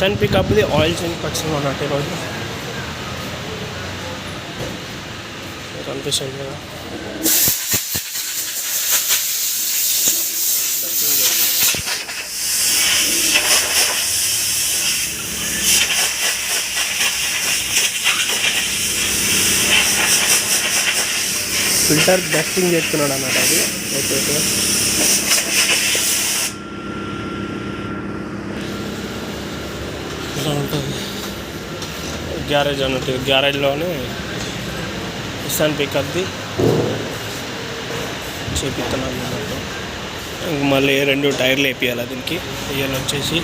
SN పికప్ది oil change పక్షం అన్నట్టు ఈరోజు కనిపిస్తుంది కదా ఫిల్టర్ డస్టింగ్ చేస్తున్నాడు అన్నమాట అది ఓకే ఓకే ఉంటుంది. గ్యారేజ్ అన్నట్టు గ్యారేజ్లోనే ఇస్తాను పికప్ది చేపిస్తున్నాను అన్నట్టు ఇంక మళ్ళీ రెండు టైర్లు వేపియాలి దీనికి. ఇయర్ వచ్చేసి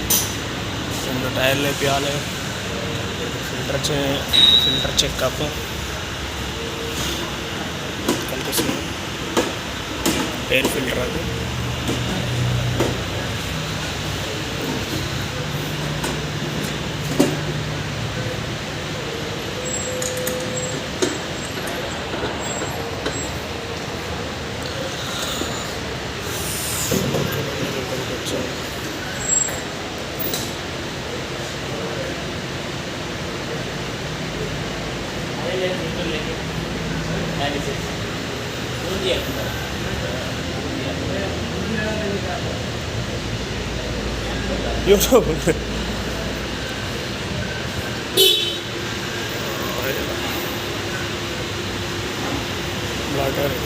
రెండు టైర్లు వేపియాలి. ఫిల్టర్ చే ఫిల్టర్ చెకప్ కనిపిస్తుంది. ఎయిర్ ఫిల్టర్ అది. っちゃよろぶねわかる。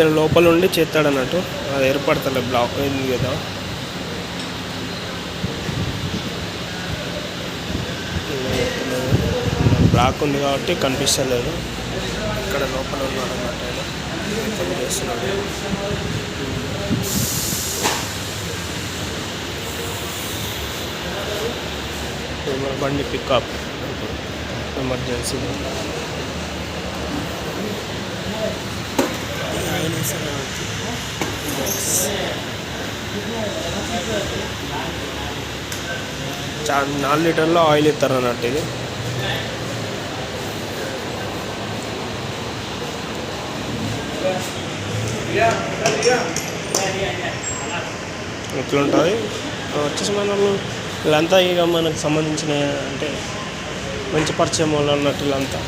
ఇందులో లోపల ఉండి చేస్తాడు అన్నట్టు అది ఏర్పడతలే బ్లాక్ అయింది కదా. బ్లాక్ ఉంది కాబట్టి కనిపిస్తలేదు. ఇక్కడ లోపల ఉన్నాడు అన్నమాట ఆయన. పని చేస్తున్నాడు. Hmm. బండి పికప్ ఎమర్జెన్సీ. నాలుగు లీటర్లో ఆయిల్ ఇస్తారు అన్నట్టు ఇది. ఎట్లుంటుంది? వచ్చేసి మనం వీళ్ళంతా ఇక మనకు సంబంధించిన అంటే మంచి పరిచయం వాళ్ళు అన్నట్టు వీళ్ళంతా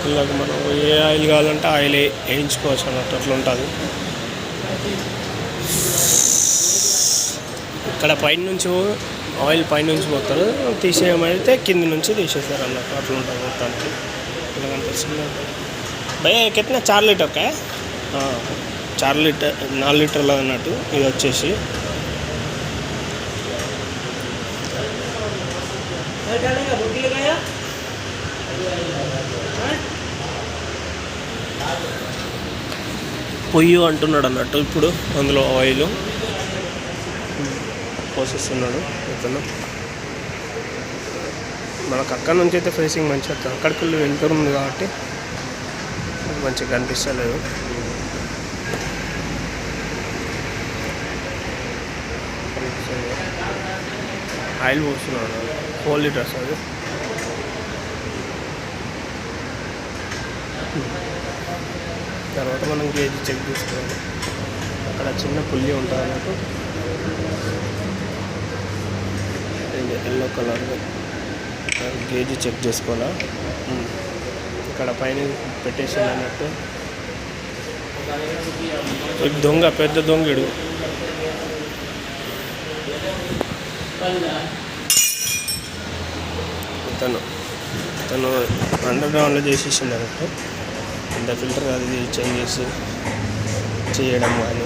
పిల్లలకు మనం ఏ ఆయిల్ కావాలంటే ఆయిల్ వేయించుకోవచ్చు అన్నట్టు అట్లా ఉంటుంది. ఇక్కడ పైన నుంచి ఆయిల్ పైన నుంచి పోతారు. తీసేయమైతే కింద నుంచి తీసేస్తారు అన్నట్టు అట్లా ఉంటుంది మొత్తానికి. ఇలా కనిపిస్తుంది. భయ కిतना చార్ లీటర్ కా చార్ లీటర్ నాలుగు లీటర్లు అన్నట్టు ఇది వచ్చేసి. పొయ్యి అంటున్నాడు అన్నట్టు. ఇప్పుడు అందులో ఆయిల్ పోసేస్తున్నాడు. ఇతను. మనకు అక్కడ నుంచి అయితే ఫేసింగ్ మంచిగా వస్తుంది. అక్కడికి వెళ్ళి వెళ్తురు ఉంది కాబట్టి మంచిగా కనిపిస్తలేదు. ఆయిల్ పోస్తున్నాడు. ఫోర్ లీటర్స్ అది. తర్వాత మనం గేజ్ చెక్ చేసుకోవాలి. అక్కడ చిన్న పుల్లి ఉంటుంది అన్నట్టు ఎల్లో కలర్ గేజ్ చెక్ చేసుకోవాలా? ఇక్కడ పైన పెట్టేసి అన్నట్టు. దొంగ పెద్ద దొంగడు. తను తను అండర్ గ్రౌండ్లో చేసేసిండు అన్నట్టు. ఇంత ఫిల్టర్ అది చేంజ్ చేసి చేయడం కానీ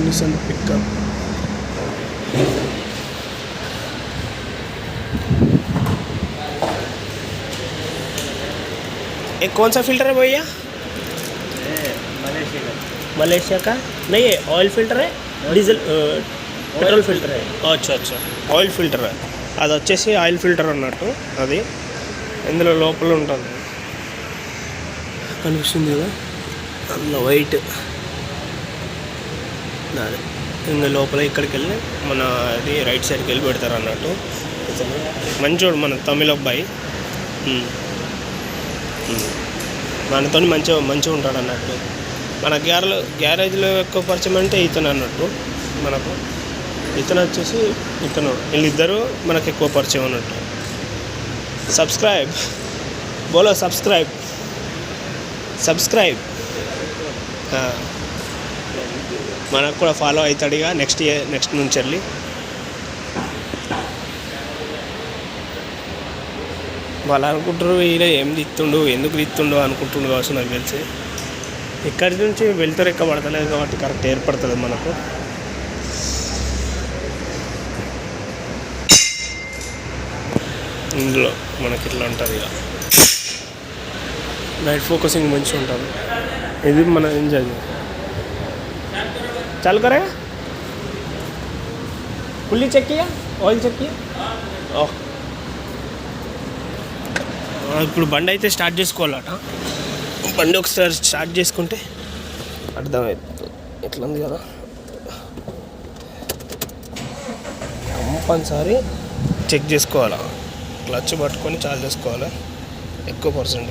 నిసన్ పికప్ ये कौन सा फिल्टर है भैया मलेशिया का नहीं है ऑयल फिल्टर है डीजल పెట్రోల్ ఫిల్టర్ అచ్చా అచ్చా ఆయిల్ ఫిల్టర్ అది వచ్చేసి ఆయిల్ ఫిల్టర్ అన్నట్టు అది. ఇందులో లోపల ఉంటుంది. కనిపిస్తుంది కదా? అందులో వైట్. అది ఇంకా లోపల ఇక్కడికి వెళ్ళి మన అది రైట్ సైడ్కి వెళ్ళి పెడతారు అన్నట్టు. మంచోడు మన తమిళ అబ్బాయి. మనతో మంచిగా మంచిగా ఉంటాడు అన్నట్టు. మన గ్యారేజ్ గ్యారేజ్లో ఎక్కువ పరిచయం అంటే ఇతను అన్నట్టు మనకు. ఇతను వచ్చేసి ఇతను వీళ్ళిద్దరూ మనకు ఎక్కువ పరిచయం ఉన్నట్టు. సబ్స్క్రైబ్ బోలో సబ్స్క్రైబ్ సబ్స్క్రైబ్ మనకు కూడా ఫాలో అవుతాడుగా నెక్స్ట్ ఇయర్ నెక్స్ట్ నుంచి వెళ్ళి. వాళ్ళు అనుకుంటారు ఈయన ఏం తిత్తుండు ఎందుకు తిత్తుండు అనుకుంటుండు కావచ్చు నాకు తెలిసి. ఇక్కడి నుంచి వెళ్తారు ఎక్కబడతలేదు కాబట్టి కరెక్ట్ ఏర్పడుతుంది మనకు. ఇందులో మనకి ఇట్లా ఉంటుంది ఇక. నైట్ ఫోకసింగ్ మంచిగా ఉంటుంది. ఇది మన ఎంజాయ్ చాలు కరే పుల్లి చెక్కియా? ఆయిల్ చెక్కి ఇప్పుడు బండి అయితే స్టార్ట్ చేసుకోవాలట. బండి ఒకసారి స్టార్ట్ చేసుకుంటే అర్థమవుతుంది ఎట్లా ఉంది కదా? కంపల్సరీ చెక్ చేసుకోవాలా? క్లచ్ పట్టుకొని చార్జ్ చేసుకోవాలి? ఎక్కువ పర్సెంట్